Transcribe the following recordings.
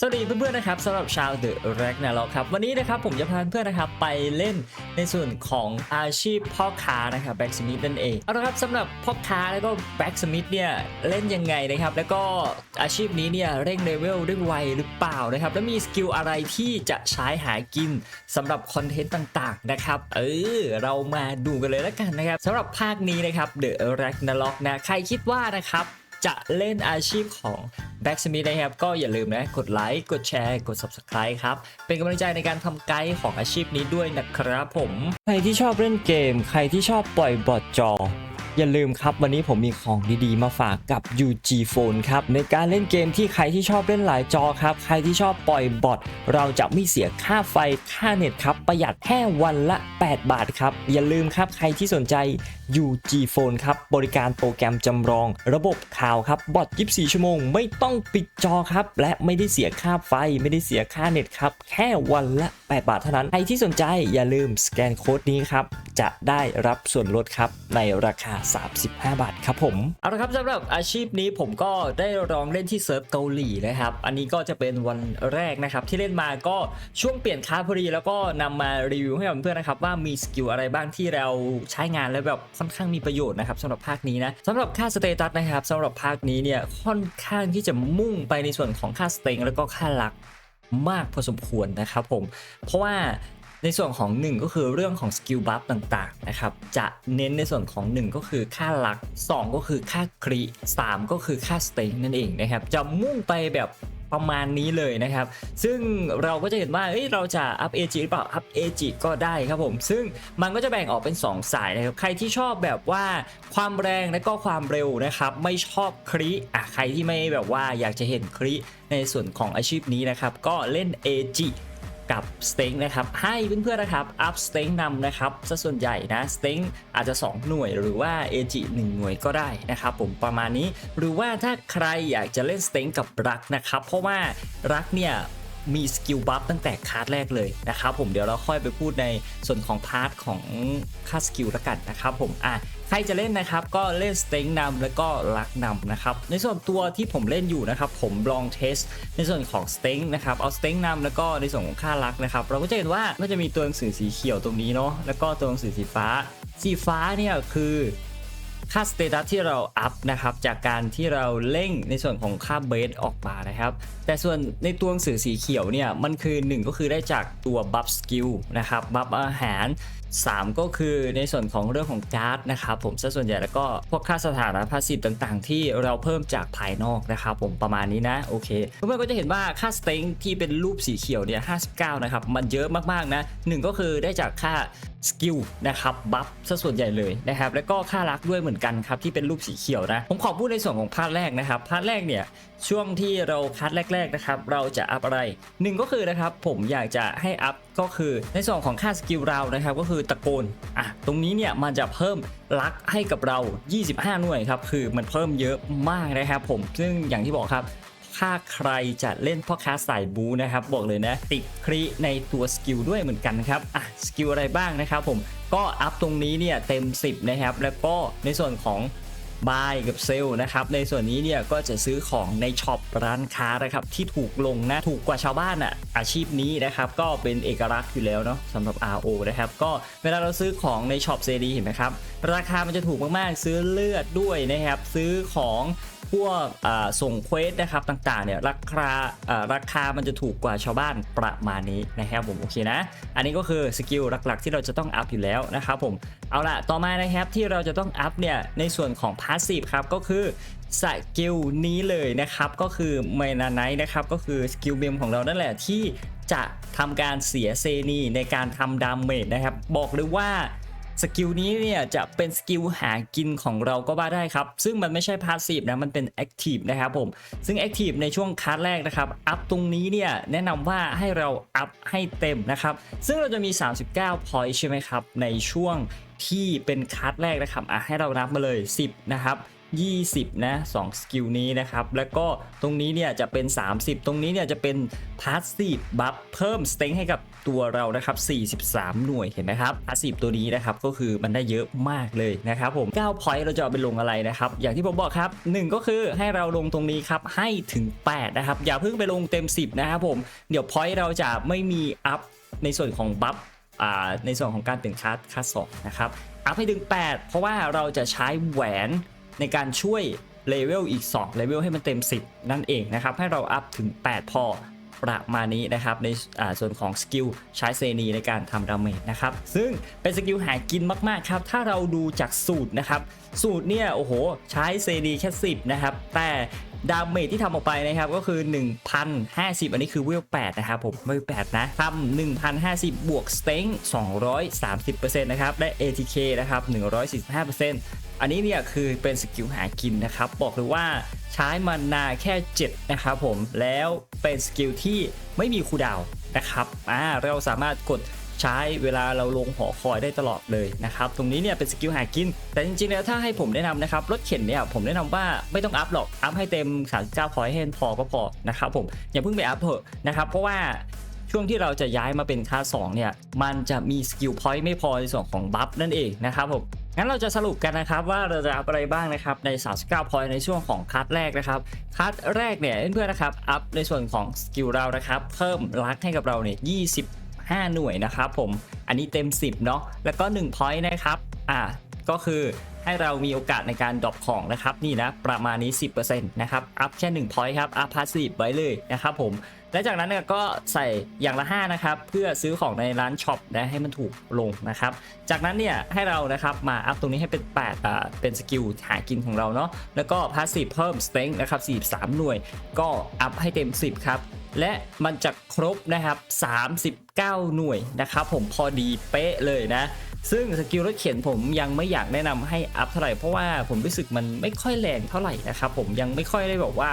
สวัสดีเพื่อนๆนะครับสำหรับชาวเดอะแร็กนะเราครับวันนี้นะครับผมจะพาเพื่อนๆนะครับไปเล่นในส่วนของอาชีพพ่อค้านะครับแบ็กสมิธนั่นเองเอาละครับสำหรับพ่อค้าแล้วก็แบ็กสมิธเนี่ยเล่นยังไงนะครับแล้วก็อาชีพนี้เนี่ยเร่งเลเวลด้ไวหรือเปล่านะครับแล้วมีสกิลอะไรที่จะใช้หากินสำหรับคอนเทนต์ต่างๆนะครับเออเรามาดูกันเลยแล้วกันนะครับสำหรับภาคนี้นะครับเดอะแร็กนาล็อกนะใครคิดว่านะครับ จะเล่นอาชีพของ b a c k s m i t h นะครับ ก็อย่าลืมนะกดไลค์กดแชร์กด Subscribe ครับ เป็นกำลังใจในการทำไกด์ของอาชีพนี้ด้วยนะครับผม ใครที่ชอบเล่นเกม ใครที่ชอบปล่อยบอทจออย่าลืมครับ วันนี้ผมมีของดีๆ มาฝากกับ UG Phone ครับ ในการเล่นเกมที่ใครที่ชอบเล่นหลายจอครับ ใครที่ชอบปล่อยบอทเราจะไม่เสียค่าไฟค่าเน็ตครับ ประหยัดแค่วันละ 8 บาทครับ อย่าลืมครับใครที่สนใจ UG Phone ครับ บริการโปรแกรมจำลอง ระบบข่าวครับบอท24 ชั่วโมง ไม่ต้องปิดจอครับ และไม่ได้เสียค่าไฟ ไม่ได้เสียค่าเน็ตครับ แค่วันละ 8 บาทเท่านั้น ใครที่สนใจอย่าลืมสแกนโค้ดนี้ครับ จะได้รับส่วนลดครับในราคา 35 บาทครับผม เอาละครับสำหรับอาชีพนี้ผมก็ได้ลองเล่นที่เซิร์ฟเกาหลีนะครับ อันนี้ก็จะเป็นวันแรกนะครับ ที่เล่นมาก็ช่วงเปลี่ยนคลาพอดีแล้วก็นำมารีวิวให้เพื่อนๆนะครับ ว่ามีสกิลอะไรบ้างที่เราใช้งานแล้วแบบค่อนข้างมีประโยชน์นะครับสำหรับภาคนี้นะสำหรับค่าสเตตัสนะครับสำหรับภาคนี้เนี่ยค่อนข้างที่จะมุ่งไปในส่วนของค่าสเต็งแล้วก็ค่าหลักมากพอสมควรนะครับผม เพราะว่าในส่วนของ 1 ก็คือเรื่องของสกิลบัฟต่างๆนะครับจะเน้นในส่วนของ 1 ก็คือค่าหลัก 2 ก็คือค่าครี3ก็คือค่าสเต็งนั่นเองนะครับจะมุ่งไปแบบ ประมาณนี้เลยนะครับ ซึ่งเราก็จะเห็นว่าเฮ้ยเราจะอัพเอจิหรือเปล่าอัพเอจิก็ได้ครับผม ซึ่งมันก็จะแบ่งออกเป็น 2 สายนะครับ ใครที่ชอบแบบว่าความแรงและก็ความเร็วนะครับ ไม่ชอบคริอะใครที่ไม่แบบว่าอยากจะเห็นคริในส่วนของอาชีพนี้นะครับ ก็เล่นเอจิ กับสเต็งนะครับให้เพื่อนๆนะครับอัพสเต็งนำนะครับซะส่วนใหญ่นะสเต็งอาจจะ 2 หน่วยหรือว่า AG 1หน่วยก็ได้นะครับผมประมาณนี้ หรือว่าถ้าใครอยากจะเล่นสเต็งกับรักนะครับ เพราะว่ารักเนี่ยมีสกิลบัฟตั้งแต่คาร์ดแรกเลยนะครับผมเดี๋ยวเราค่อยไปพูดในส่วนของพาร์ทของค่าสกิลล้วกันนะครับผมอะ ใครจะเล่นนะครับก็เล่นสเต็งนำแล้วก็ลักนำนะครับในส่วนตัวที่ผมเล่นอยู่นะครับผมลองเทสในส่วนของสเต็งนะครับเอาสเต็งนำแล้วก็ในส่วนของค่าลักนะครับเราก็จะเห็นว่าก็จะมีตัวหนังสือสีเขียวตรงนี้เนาะแล้วก็ตัวหนังสือสีฟ้า สีฟ้าเนี่ยคือค่าสเตตัสที่เราอัพนะครับจากการที่เราเร่งในส่วนของค่าเบสออกมานะครับ แต่ส่วนในตัวหนังสือสีเขียวเนี่ยมันคือ 1 ก็คือได้จากตัวบัฟสกิลนะครับบัฟอาหาร3 ก็คือในส่วนของเรื่องของการ์ดนะครับผมซะส่วนใหญ่แล้วก็พวกค่าสถานะพาสีต่างๆ ที่เราเพิ่มจากภายนอกนะครับผมประมาณนี้นะโอเคเพื่อนๆก็จะเห็นว่าค่าสเต็งที่เป็นรูปสีเขียวเนี่ย59 นะครับ มันเยอะมากๆนะหนึ่งก็คือได้จากค่าสกิลนะครับบัฟซะส่วนใหญ่เลยนะครับแล้วก็ค่ารักด้วยเหมือนกันครับที่เป็นรูปสีเขียวนะผมขอพูดในส่วนของพาร์ทแรกนะครับพาร์ทแรกเนี่ย ช่วงที่เราคัดแรก ๆนะครับ เราจะอัพอะไรหนึ่งก็คือนะครับ ผมอยากจะให้อัพก็คือในส่วนของค่าสกิลเรานะครับ ก็คือตะโกนอะตรงนี้เนี่ยมันจะเพิ่มลักให้กับเรา 25 หน่วยครับคือมันเพิ่มเยอะมากนะครับ ผมซึ่งอย่างที่บอกครับถ้าใครจะเล่นพ่อค้าสายบูนะครับ บอกเลยนะ ติดครีในตัวสกิลด้วยเหมือนกันครับอะสกิลอะไรบ้างนะครับ ผมก็อัพตรงนี้เนี่ยเต็ม 10 นะครับ แล้วก็ในส่วนของ บายกับเซลล์นะครับในส่วนนี้เนี่ยก็จะซื้อของในช็อปร้านค้านะครับที่ถูกลงนะถูกกว่าชาวบ้านอะอาชีพนี้นะครับก็เป็นเอกลักษณ์อยู่แล้วเนาะสำหรับ RO นะครับก็เวลาเราซื้อของในช็อปเซดีเห็นไหมครับราคามันจะถูกมากๆ ซื้อเลือดด้วยนะครับซื้อของ พวกส่งเควสนะครับต่างๆเนี่ยราคาราคามันจะถูกกว่าชาวบ้านประมาณนี้นะครับผมโอเคนะ อันนี้ก็คือสกิลหลักๆ ที่เราจะต้องอัพอยู่แล้วนะครับผมเอาละต่อมานะครับที่เราจะต้องอัพเนี่ยในส่วนของพาสซีฟครับก็คือสกิลนี้เลยนะครับก็คือเมนาไนท์นะครับก็คือสกิลเบมของเรานั่นแหละที่จะทำการเสียเซนีในการทำดาเมจนะครับบอกเลยว่า สกิลนี้เนี่ยจะเป็นสกิลหากินของเราก็ว่าได้ครับ ซึ่งมันไม่ใช่พาสซีฟนะมันเป็นแอคทีฟนะครับผม ซึ่งแอคทีฟในช่วงคัสแรกนะครับ อัพตรงนี้เนี่ยแนะนำว่าให้เราอัพให้เต็มนะครับ ซึ่งเราจะมี 39 พอยต์ใช่ไหมครับ ในช่วงที่เป็นคัสแรกนะครับอะให้เรานับมาเลย 10 นะครับ 20 นะ2สกิลนี้นะครับ แล้วก็ตรงนี้เนี่ยจะเป็น 30 ตรงนี้เนี่ยจะเป็นพาสซีฟบัฟเพิ่มสเต็งให้กับตัวเรานะครับ 43 หน่วยเห็นไหมครับพาสซีฟตัวนี้นะครับก็คือมันได้เยอะมากเลยนะครับผม9 point เราจะเอาไปลงอะไรนะครับ อย่างที่ผมบอกครับ 1 ก็คือให้เราลงตรงนี้ครับ ให้ถึง 8 นะครับ อย่าเพิ่งไปลงเต็ม 10 นะครับผมเดี๋ยว point เราจะไม่มีอัพในส่วนของบัฟอ่าในส่วนของการเป็นคัสคัสสองนะครับอัพให้ถึง 8 เพราะว่าเราจะใช้แหวน ในการช่วยเลเวลอีก2เลเวลให้มันเต็ม 10 นั่นเองนะครับ ให้เราอัพถึง 8 พอประมาณนี้นะครับในส่วนของสกิลใช้เซนีในการทำดาเมจนะครับซึ่งเป็นสกิลหากินมากๆครับถ้าเราดูจากสูตรนะครับสูตรเนี่ยโอ้โหใช้เซนีแค่ 10 นะครับ แต่ดาเมจที่ทำออกไปนะครับก็คือ 1,050 อันนี้คือเวล8นะครับผมเวล8นะทำ1,050 บวกสเต็ง230%นะครับ ได้ ATK นะครับ 145% อันนี้เนี่ยคือเป็นสกิลหากินนะครับ บอกเลยว่าใช้มานาแค่ 7 นะครับผม แล้วเป็นสกิลที่ไม่มีคูดาวนะครับ อ่า เราสามารถกดใช้เวลาเราลงหอคอยได้ตลอดเลยนะครับ ตรงนี้เนี่ยเป็นสกิลหากิน แต่จริงๆแล้วถ้าให้ผมแนะนำนะครับ รถเข็นเนี่ยผมแนะนำว่าไม่ต้องอัพหรอก อัพให้เต็ม 39พอยต์ให้พอก็พอนะครับผม อย่าเพิ่งไปอัพเถอะนะครับ เพราะว่าช่วงที่เราจะย้ายมาเป็นค่า2เนี่ย มันจะมีสกิลพอยต์ไม่พอในส่วนของบัฟนั่นเองนะครับผม งั้นเราจะสรุปกันนะครับว่าเราจะอัพอะไรบ้างนะครับใน 39 point ในช่วงของคัดแรกนะครับคัดแรกเนี่ยเพื่อนๆนะครับอัพในส่วนของสกิลเรานะครับเพิ่มลักให้กับเราเนี่ย25 หน่วยนะครับผมอันนี้เต็ม 10 เนาะแล้วก็1 point นะครับอ่าก็คือ ให้เรามีโอกาสในการดรอปของนะครับนี่นะประมาณนี้ 10%นะครับอัพแค่1 point ครับอัพพาสซีฟไว้เลยนะครับผมและจากนั้นเนี่ยก็ใส่อย่างละ5นะครับเพื่อซื้อของในร้านช็อปนะให้มันถูกลงนะครับจากนั้นเนี่ยให้เรานะครับมาอัพตรงนี้ให้เป็น8อ่าเป็นสกิลหากินของเราเนาะแล้วก็พาสซีฟเพิ่มสเต็งนะครับ43 หน่วย ก็อัพให้เต็ม 10 ครับ และมันจะครบนะครับ 39 หน่วยนะครับผมพอดีเป๊ะเลยนะ ซึ่งสกิลรถเข็นผมยังไม่อยากแนะนำให้อัพเท่าไหร่เพราะว่าผมรู้สึกมันไม่ค่อยแรงเท่าไหร่นะครับผมยังไม่ค่อยได้บอกว่า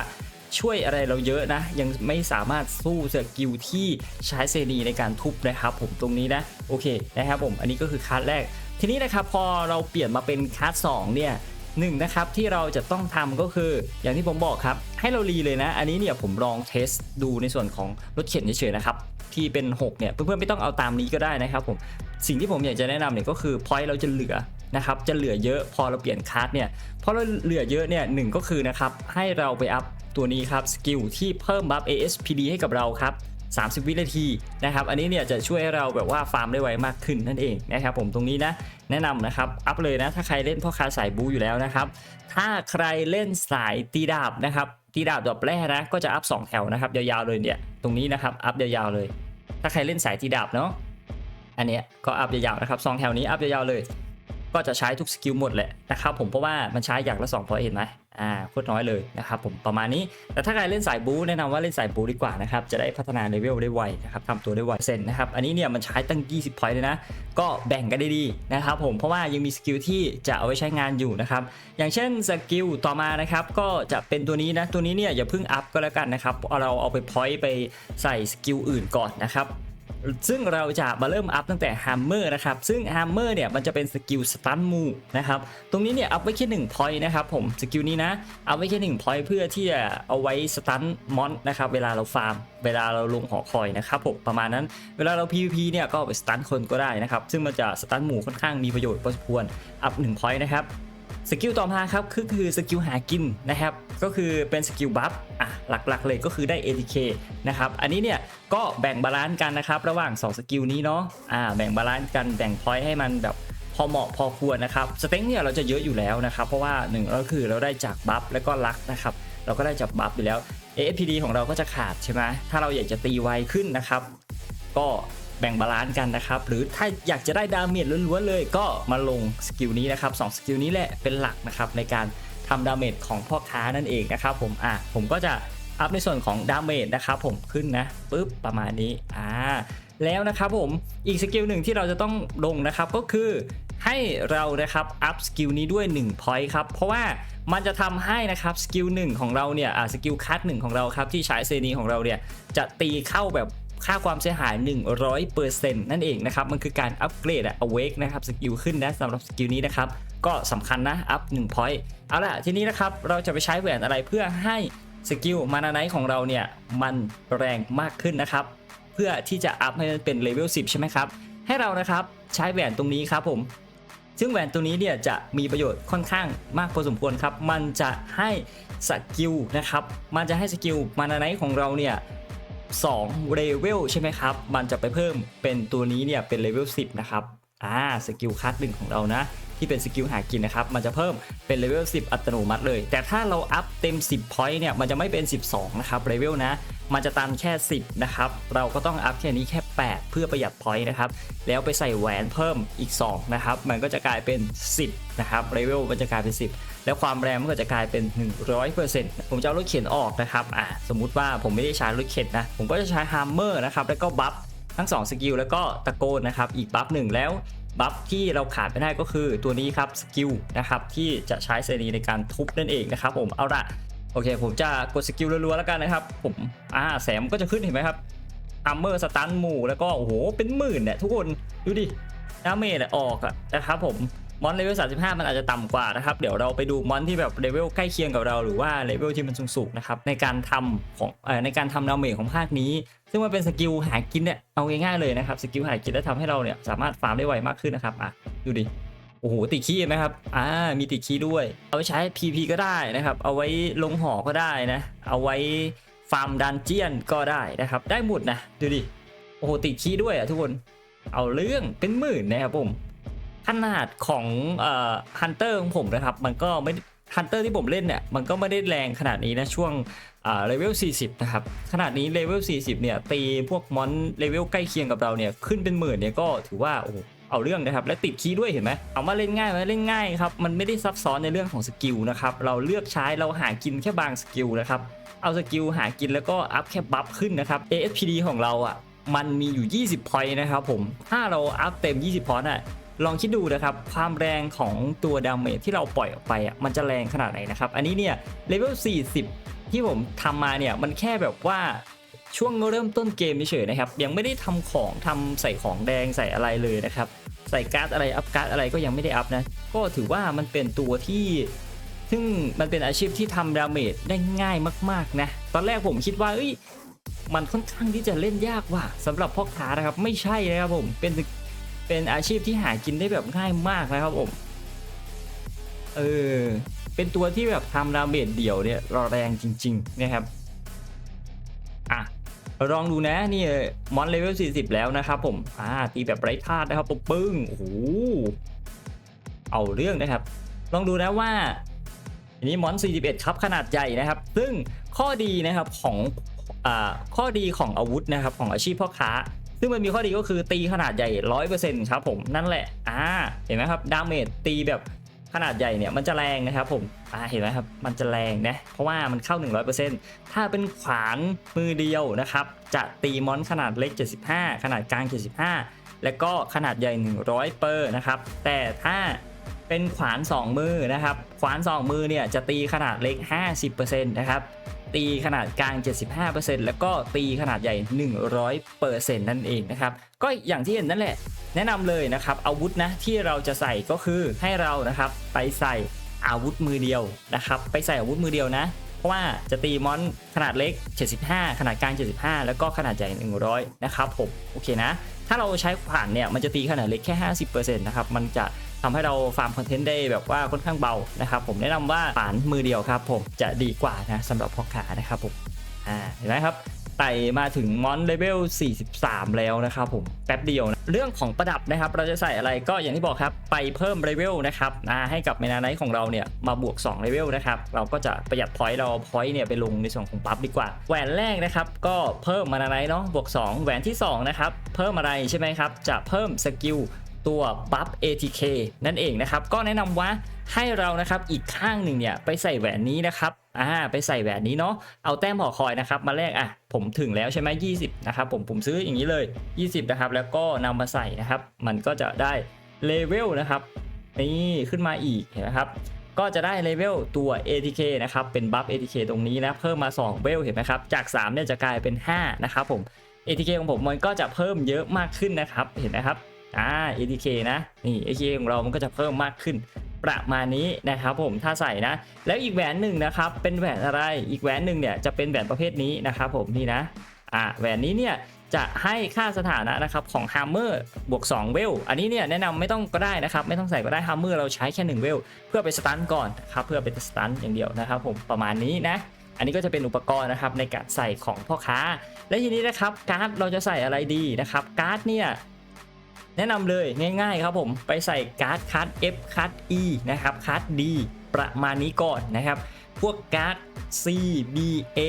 ช่วยอะไรเราเยอะนะ ยังไม่สามารถสู้สกิลที่ใช้เซนีในการทุบนะครับผมตรงนี้นะโอเคนะครับผมอันนี้ก็คือคัสแรก ทีนี้นะครับพอเราเปลี่ยนมาเป็นคัสสองเนี่ยหนึ่งนะครับที่เราจะต้องทำก็คืออย่างที่ผมบอกครับ ให้เรารีเลยนะ อันนี้เนี่ยผมลองเทสดูในส่วนของรถเข็นเฉยๆนะครับที่เป็น 6 เนี่ยเพื่อนๆไม่ต้องเอาตามนี้ก็ได้นะครับผม สิ่งที่ผมอยากจะแนะนำเนี่ยก็คือพอยต์เราจะเหลือนะครับจะเหลือเยอะพอเราเปลี่ยนคัสเนี่ยพอเราเหลือเยอะเนี่ยหนึ่งก็คือนะครับให้เราไปอัพตัวนี้ครับสกิลที่เพิ่มบัฟ ASPD ให้กับเราครับ30 วินาทีนะครับอันนี้เนี่ยจะช่วยให้เราแบบว่าฟาร์มได้ไวมากขึ้นนั่นเองนะครับผมตรงนี้นะแนะนำนะครับอัพเลยนะถ้าใครเล่นพ่อค้าสายบูอยู่แล้วนะครับถ้าใครเล่นสายตีดาบนะครับตีดาบดอกแรกนะก็จะอัพ2แถวนะครับยาวๆเลยเนี่ยตรงนี้นะครับอัพยาวๆเลย ถ้าใครเล่นสายตีดาบเนาะ อันเนี้ยก็อัพยาวๆนะครับสองแถวนี้อัพยาวๆเลย ก็จะใช้ทุกสกิลหมดแหละนะครับผมเพราะว่ามันใช้อย่างละ2พอยเห็นไหมอ่าโคตรน้อยเลยนะครับผมประมาณนี้แต่ถ้าใครเล่นสายบูแนะนำว่าเล่นสายบูดีกว่านะครับจะได้พัฒนาเลเวลได้ไวนะครับทำตัวได้ไวเซนนะครับอันนี้เนี่ยมันใช้ตั้ง 20พอยต์เลยนะ ก็แบ่งกันได้ดีนะครับผมเพราะว่ายังมีสกิลที่จะเอาไว้ใช้งานอยู่นะครับอย่างเช่นสกิลต่อมานะครับก็จะเป็นตัวนี้นะตัวนี้เนี่ยอย่าเพิ่งอัพก็แล้วกันนะครับเอาเราเอาไปพอยต์ไปใส่สกิลอื่นก่อนนะครับ ซึ่งเราจะมาเริ่มอัพตั้งแต่ Hammer นะครับ ซึ่ง Hammer เนี่ยมันจะเป็นสกิลสตันมูนะครับ ตรงนี้เนี่ยอัพไว้แค่1 point นะครับผม สกิลนี้นะเอาไว้แค่1 point เพื่อที่จะเอาไว้สตันมอนนะครับ เวลาเราฟาร์ม เวลาเราลงหอคอยนะครับผม ประมาณนั้น เวลาเรา PVP เนี่ยก็ไปสตันคนก็ได้นะครับ ซึ่งมันจะสตันหมู่ค่อนข้างมีประโยชน์พอสมควร อัพ1 point นะครับ สกิลต่อมาครับคือคือสกิลหากินนะครับก็คือเป็นสกิลบัฟอะหลักๆเลยก็คือได้ ATK นะครับอันนี้เนี่ยก็แบ่งบาลานซ์กันนะครับระหว่าง 2 สกิลนี้เนาะอ่าแบ่งบาลานซ์กันแบ่งพอยต์ให้มันแบบพอเหมาะพอควรนะครับสเต็งเนี่ยเราจะเยอะอยู่แล้วนะครับเพราะว่าหนึ่งก็คือเราได้จากบัฟแล้วก็ลักนะครับเราก็ได้จากบัฟอยู่แล้ว AFPD ของเราก็จะขาดใช่ไหมถ้าเราอยากจะตีไวขึ้นนะครับ ก็ แบ่งบาลานซ์กันนะครับ หรือถ้าอยากจะได้ดาเมจล้วนๆเลย ก็มาลงสกิลนี้นะครับสองสกิลนี้แหละเป็นหลักนะครับในการทำดาเมจของพ่อค้านั่นเองนะครับผมอะผมก็จะอัพในส่วนของดาเมจนะครับผมขึ้นนะปุ๊บประมาณนี้อ่าแล้วนะครับผมอีกสกิลหนึ่งที่เราจะต้องลงนะครับก็คือให้เรานะครับอัพสกิลนี้ด้วย1 point ครับเพราะว่ามันจะทำให้นะครับสกิลหนึ่งของเราเนี่ยอ่าสกิลคัทหนึ่งของเราครับที่ใช้เซนีของเราเนี่ยจะตีเข้าแบบ ค่าความเสียหาย 100%นั่นเองนะครับมันคือการอัปเกรดอะ awake นะครับสกิลขึ้นนะสำหรับสกิลนี้นะครับก็สำคัญนะอัพ1 point เอาล่ะทีนี้นะครับเราจะไปใช้แหวนอะไรเพื่อให้สกิลมานาไนของเราเนี่ยมันแรงมากขึ้นนะครับเพื่อที่จะอัพให้มันเป็นเลเวล10 ใช่ไหมครับให้เรานะครับใช้แหวนตรงนี้ครับผม ซึ่งแหวนตัวนี้เนี่ยจะมีประโยชน์ค่อนข้างมากพอสมควรครับ มันจะให้สกิลนะครับ มันจะให้สกิลมานาไนของเราเนี่ย 2เลเวลใช่ไหมครับ มันจะไปเพิ่มเป็นตัวนี้เนี่ยเป็นเลเวล10 นะครับ อ่า สกิลคัดหนึ่งของเรานะ ที่เป็นสกิลหากินนะครับ มันจะเพิ่มเป็นเลเวล10 อัตโนมัติเลย แต่ถ้าเราอัพเต็ม 10 point เนี่ย มันจะไม่เป็น 12 นะครับเลเวลนะ มันจะตันแค่ 10 นะครับ เราก็ต้องอัพแค่นี้แค่ 8 เพื่อประหยัด point นะครับ แล้วไปใส่แหวนเพิ่มอีก 2 นะครับ มันก็จะกลายเป็น 10 นะครับเลเวลมันจะกลายเป็น 10 แล้วความแรงมันก็จะกลายเป็น 100%ผมจะเอารถเข็นออกนะครับอ่าสมมุติว่าผมไม่ได้ใช้รถเข็นนะ ผมก็จะใช้ฮัมเมอร์นะครับแล้วก็บัฟทั้ง2สกิลแล้วก็ตะโกนนะครับอีกบัฟหนึ่งแล้วบัฟที่เราขาดไม่ได้ก็คือตัวนี้ครับสกิลนะครับที่จะใช้เซนีในการทุบนั่นเองนะครับผมเอาละโอเค ผมจะกดสกิลรัวๆแล้วกันนะครับ ผมอ่าแสงมันก็จะขึ้นเห็นไหมครับอัมเมอร์สตันหมู่แล้วก็โอ้โหเป็นหมื่นเนี่ยทุกคนดูดิดาเมจอะออกอะนะครับผม มอนเลเวล 35 มันอาจจะต่ำกว่านะครับ เดี๋ยวเราไปดูมอนที่แบบเลเวลใกล้เคียงกับเราหรือว่าเลเวลที่มันสูงๆนะครับในการทำของในการทำดาเมจของภาคนี้ ซึ่งมันเป็นสกิลหากินเนี่ยเอาง่ายๆเลยนะครับสกิลหากินแล้วทำให้เราเนี่ยสามารถฟาร์มได้ไวมากขึ้นนะครับอะดูดิโอ้โหติดขี้เห็นไหมครับอ่ามีติดขี้ด้วย เอาไว้ใช้ PP ก็ได้นะครับเอาไว้ลงหอก็ได้นะเอาไว้ฟาร์มดันเจียนก็ได้นะครับได้หมดนะดูดิโอ้โหติดขี้ด้วยอะทุกคนเอาเรื่องเป็นหมื่นนะครับผม ขนาดของฮันเตอร์ของผมนะครับ มันก็ไม่ฮันเตอร์ที่ผมเล่นเนี่ยมันก็ไม่ได้แรงขนาดนี้นะช่วงเลเวล 40 นะครับ ขนาดนี้เลเวล 40 เนี่ย ตีพวกมอนเลเวลใกล้เคียงกับเราเนี่ย ขึ้นเป็นหมื่นเนี่ยก็ถือว่าโอ้เอาเรื่องนะครับ และติดคีย์ด้วยเห็นไหมเอามาเล่นง่ายไหมเล่นง่ายครับ มันไม่ได้ซับซ้อนในเรื่องของสกิลนะครับ เราเลือกใช้เราหากินแค่บางสกิลนะครับ เอาสกิลหากินแล้วก็อัพแค่บัฟขึ้นนะครับ ASPD ของเราอะมันมีอยู่ 20 point นะครับผม ถ้าเราอัพเต็ม 20 point อะ ลองคิดดูนะครับความแรงของตัวดาเมจที่เราปล่อยออกไปอะมันจะแรงขนาดไหนนะครับ อันนี้เนี่ยเลเวล 40 ที่ผมทำมาเนี่ยมันแค่แบบว่าช่วงเริ่มต้นเกมเฉยๆนะครับ ยังไม่ได้ทำของทำใส่ของแดงใส่อะไรเลยนะครับ ใส่การ์ดอะไรอัพการ์ดอะไรก็ยังไม่ได้อัพนะ ก็ถือว่ามันเป็นตัวที่ซึ่งมันเป็นอาชีพที่ทำดาเมจได้ง่ายมากๆนะ ตอนแรกผมคิดว่าเอ้ยมันค่อนข้างที่จะเล่นยากว่ะสำหรับพ่อค้านะครับ ไม่ใช่นะครับผมเป็น เป็นอาชีพที่หากินได้แบบง่ายมากนะครับผมเออเป็นตัวที่แบบทำดาเมจเดี่ยวเนี่ยรอแรงจริง ๆ นะครับอะลองดูนะนี่มอนเลเวล 40 แล้วนะครับผมอ่าตีแบบไร้พลาดนะครับปุ๊บปึ้งโอ้โหเอาเรื่องนะครับ ลองดูนะว่าอันนี้มอน 41 ครับขนาดใหญ่นะครับ ซึ่งข้อดีนะครับของอ่าข้อดีของอาวุธนะครับของอาชีพพ่อค้า ซึ่งมันมีข้อดีก็คือตีขนาดใหญ่ 100%ครับผมนั่นแหละอ่าเห็นไหมครับดาเมจตีแบบขนาดใหญ่เนี่ยมันจะแรงนะครับผมอ่าเห็นไหมครับมันจะแรงนะเพราะว่ามันเข้า 100%ถ้าเป็นขวานมือเดียวนะครับจะตีมอนขนาดเล็ก 75 ขนาดกลาง 75 และก็ขนาดใหญ่ 100 เปอร์นะครับแต่ถ้าเป็นขวาน 2 มือนะครับขวาน 2 มือเนี่ยจะตีขนาดเล็ก 50%นะครับ ตีขนาดกลาง 75%แล้วก็ตีขนาดใหญ่ 100%นั่นเองนะครับ ก็อย่างที่เห็นนั่นแหละ แนะนำเลยนะครับอาวุธนะที่เราจะใส่ก็คือให้เรานะครับไปใส่อาวุธมือเดียวนะครับ ไปใส่อาวุธมือเดียวนะเพราะว่าจะตีมอนขนาดเล็ก 75 ขนาดกลาง 75 แล้วก็ขนาดใหญ่ 100 นะครับผม โอเคนะ ถ้าเราใช้ขวานเนี่ย มันจะตีขนาดเล็กแค่ 50%นะครับ มันจะ ทำให้เราฟาร์มคอนเทนต์ได้แบบว่าค่อนข้างเบานะครับผมแนะนำว่าขวานมือเดียวครับผมจะดีกว่านะสำหรับพอค้านะครับผมอ่าเห็นไหมครับไต่มาถึงมอนเลเวล 43 แล้วนะครับผมแป๊บเดียวนะเรื่องของประดับนะครับ เราจะใส่อะไรก็อย่างที่บอกครับ ไปเพิ่มเลเวลนะครับอ่าให้กับเมนาไนท์ของเราเนี่ยมาบวก2เลเวลนะครับ เราก็จะประหยัดพอยต์เราพอยต์เนี่ยไปลงในส่วนของปั๊บดีกว่า แหวนแรกนะครับ ก็เพิ่มมานาไนท์เนาะบวก 2 แหวนที่2นะครับเพิ่มอะไรใช่ไหมครับ จะเพิ่มสกิล ตัวบัฟ ATK นั่นเองนะครับ ก็แนะนำว่าให้เรานะครับอีกข้างหนึ่งเนี่ยไปใส่แหวนนี้นะครับอ่าไปใส่แหวนนี้เนาะเอาแต้มหอคอยนะครับมาแลกอะผมถึงแล้วใช่ไหม20นะครับผมผมซื้ออย่างนี้เลย 20นะครับแล้วก็นำมาใส่นะครับ มันก็จะได้เลเวลนะครับนี่ขึ้นมาอีกเห็นไหมครับ ก็จะได้เลเวลตัว ATK นะครับเป็นบัฟ ATK ตรงนี้นะเพิ่มมา2เวลเห็นไหมครับจาก3เนี่ยจะกลายเป็น5นะครับผม ATK ของผมมันก็จะเพิ่มเยอะมากขึ้นนะครับเห็นไหมครับ อ่า ATK นะนี่ ATK ของเรามันก็จะเพิ่มมากขึ้นประมาณนี้นะครับผมถ้าใส่นะ แล้วอีกแหวนหนึ่งนะครับเป็นแหวนอะไรอีกแหวนหนึ่งเนี่ยจะเป็นแหวนประเภทนี้นะครับผมนี่นะอ่าแหวนนี้เนี่ยจะให้ค่าสถานะนะครับของ Hammer บวก2เวล อันนี้เนี่ยแนะนำไม่ต้องก็ได้นะครับ ไม่ต้องใส่ก็ได้ Hammer เราใช้แค่1เวล เพื่อไปสตันก่อนครับเพื่อเป็นสตันอย่างเดียวนะครับผมประมาณนี้นะ อันนี้ก็จะเป็นอุปกรณ์นะครับในการใส่ของพ่อค้า และทีนี้นะครับการ์ดเราจะใส่อะไรดีนะครับการ์ดเนี่ย แนะนำเลยง่ายๆครับผมไปใส่การ์ดคัด F คัด E นะครับคัด D ประมาณนี้ก่อนนะครับ พวกการ์ด C B A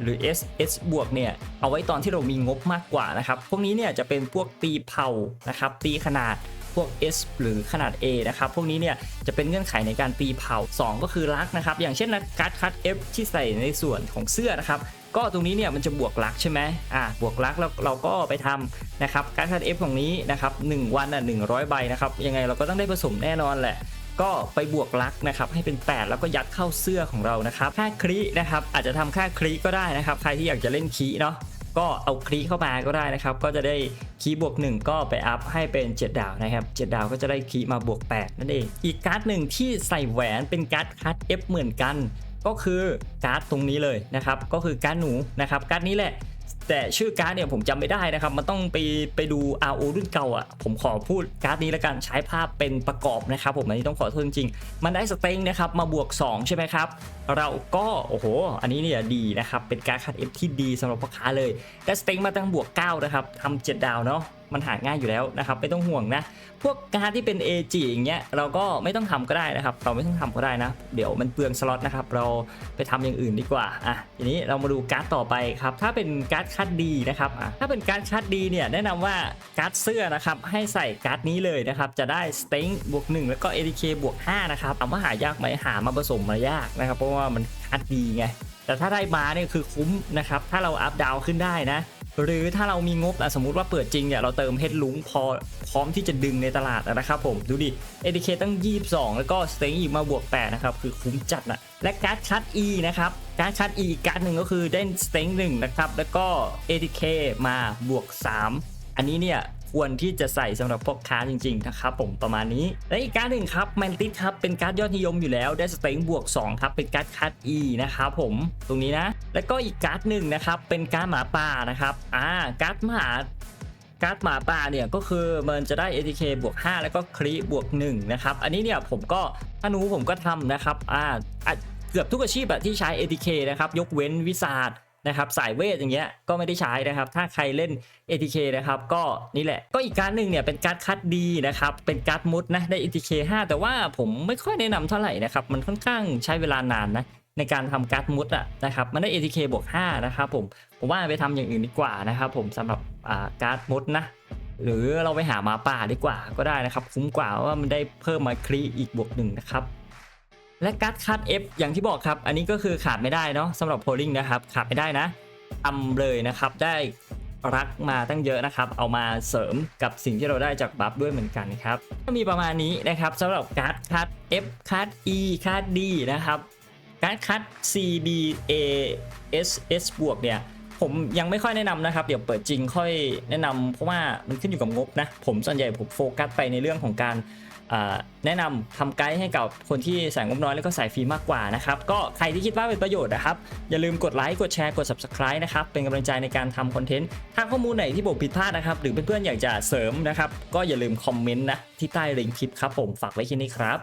หรือ S S บวกเนี่ย เอาไว้ตอนที่เรามีงบมากกว่านะครับ พวกนี้เนี่ยจะเป็นพวกตีเผานะครับ ตีขนาดพวก S หรือขนาด A นะครับ พวกนี้เนี่ยจะเป็นเงื่อนไขในการตีเผา 2 ก็คือลักนะครับ อย่างเช่นนะการ์ดคัด F ที่ใส่ในส่วนของเสื้อนะครับ ก็ตรงนี้เนี่ยมันจะบวกลักใช่ไหมอ่าบวกลักแล้วเราก็ไปทำนะครับการคัด F ของนี้นะครับ1วันอะ100 ใบนะครับยังไงเราก็ต้องได้ผสมแน่นอนแหละก็ไปบวกลักนะครับให้เป็น 8 แล้วก็ยัดเข้าเสื้อของเรานะครับค่าครีนะครับอาจจะทำค่าครีก็ได้นะครับ ใครที่อยากจะเล่นคีเนาะก็เอาครีเข้ามาก็ได้นะครับ ก็จะได้คีบวก 1 ก็ไปอัพให้เป็น 7 ดาวนะครับ 7 ดาวก็จะได้คีมาบวก 8 นั่นเอง อีกการ์ดหนึ่งที่ใส่แหวนเป็นการ์ดคัด F เหมือนกัน ก็คือการ์ดตรงนี้เลยนะครับ ก็คือการ์ดหนูนะครับการ์ดนี้แหละ แต่ชื่อการ์ดเนี่ยผมจำไม่ได้นะครับ มันต้องไปไปดู RO รุ่นเก่าอะ ผมขอพูดการ์ดนี้แล้วกันใช้ภาพเป็นประกอบนะครับ ผมอันนี้ต้องขอโทษจริงๆมันได้สเต็งนะครับมาบวก 2 ใช่ไหมครับ เราก็โอ้โห อันนี้เนี่ยดีนะครับเป็นการ์ดคัด F ที่ดีสำหรับพ่อค้าเลยได้สเต็งมาตั้งบวก9นะครับทำ7ดาวเนาะ มันหาง่ายอยู่แล้วนะครับไม่ต้องห่วงนะ พวกการที่เป็น AG อย่างเงี้ยเราก็ไม่ต้องทำก็ได้นะครับ เราไม่ต้องทำก็ได้นะ เดี๋ยวมันเปลืองสล็อตนะครับเราไปทำอย่างอื่นดีกว่าอะทีนี้เรามาดูการ์ดต่อไปครับถ้าเป็นการ์ดคัดดีนะครับอะถ้าเป็นการ์ดคัดดีเนี่ยแนะนำว่าการ์ดเสื้อนะครับให้ใส่การ์ดนี้เลยนะครับจะได้สเต็งบวก1แล้วก็ ADK บวก5นะครับถามว่าหายากไหมหามาผสมมายากนะครับ เพราะว่ามันคัดดีไงแต่ถ้าได้มาเนี่ยคือคุ้มนะครับถ้าเราอัพดาวขึ้นได้นะ หรือถ้าเรามีงบอะสมมติว่าเปิดจริงเนี่ยเราเติมเฮดลุงพอพร้อมที่จะดึงในตลาดนะครับผมดูดิ ADK ตั้ง 22 แล้วก็สเต็งอีกมาบวก8นะครับคือคุ้มจัดนะและการ์ดคัด E นะครับการ์ดคัด E อีกการ์ดหนึ่งก็คือได้สเต็งหนึ่งนะครับแล้วก็ ADK มาบวก 3 อันนี้เนี่ย ควรที่จะใส่สำหรับพวกค้าจริงๆนะครับผมประมาณนี้ และอีกการ์ดหนึ่งครับแมนติสครับเป็นการ์ดยอดนิยมอยู่แล้วได้สเต็งบวก2ครับเป็นการ์ดคัด E นะครับผมตรงนี้นะ แล้วก็อีกการ์ดหนึ่งนะครับเป็นการ์ดหมาป่านะครับอ่าการ์ดหมาการ์ดหมาป่าเนี่ยก็คือมันจะได้ ATK บวก 5 แล้วก็ครีบวก1นะครับอันนี้เนี่ยผมก็ถ้านูผมก็ทำนะครับอ่าเกือบทุกอาชีพอะที่ใช้ ATK นะครับยกเว้นวิสาด นะครับสายเวทอย่างเงี้ยก็ไม่ได้ใช้นะครับ ถ้าใครเล่น ATK นะครับก็นี่แหละก็อีกการหนึ่งเนี่ยเป็นการคัดดีนะครับเป็นการมุดนะได้ ATK 5 แต่ว่าผมไม่ค่อยแนะนำเท่าไหร่นะครับมันค่อนข้างใช้เวลานานนะในการทำการมุดอะนะครับมันได้ ATK บวก5นะครับผมผมว่าไปทำอย่างอื่นดีกว่านะครับผมสำหรับการมุดนะหรือเราไปหาหมาป่าดีกว่าก็ได้นะครับ คุ้มกว่าว่ามันได้เพิ่มมาครีอีกบวกหนึ่งนะครับ และการ์ดคัด F อย่างที่บอกครับ อันนี้ก็คือขาดไม่ได้เนาะสำหรับโพลิงนะครับขาดไม่ได้นะทำเลยนะครับได้รักมาตั้งเยอะนะครับ เอามาเสริมกับสิ่งที่เราได้จากบัฟด้วยเหมือนกันครับก็มีประมาณนี้นะครับสำหรับการ์ดคัด F คัด E คัด D นะครับการ์ดคัด C B A S S บวกเนี่ยผมยังไม่ค่อยแนะนำนะครับ เดี๋ยวเปิดจริงค่อยแนะนำเพราะว่ามันขึ้นอยู่กับงบนะ ผมส่วนใหญ่ผมโฟกัสไปในเรื่องของการ แนะนำทำไกด์ให้กับคนที่ใส่งบน้อยแล้วก็ใส่ฟรีมากกว่านะครับ ก็ใครที่คิดว่าเป็นประโยชน์นะครับ อย่าลืมกดไลค์กดแชร์กด subscribe นะครับ เป็นกำลังใจในการทำคอนเทนต์ถ้าข้อมูลไหนที่ผมผิดพลาดนะครับ หรือเพื่อนๆอยากจะเสริมนะครับ ก็อย่าลืมคอมเมนต์นะที่ใต้ลิงก์คลิปครับผมฝากไว้ที่นี่ครับ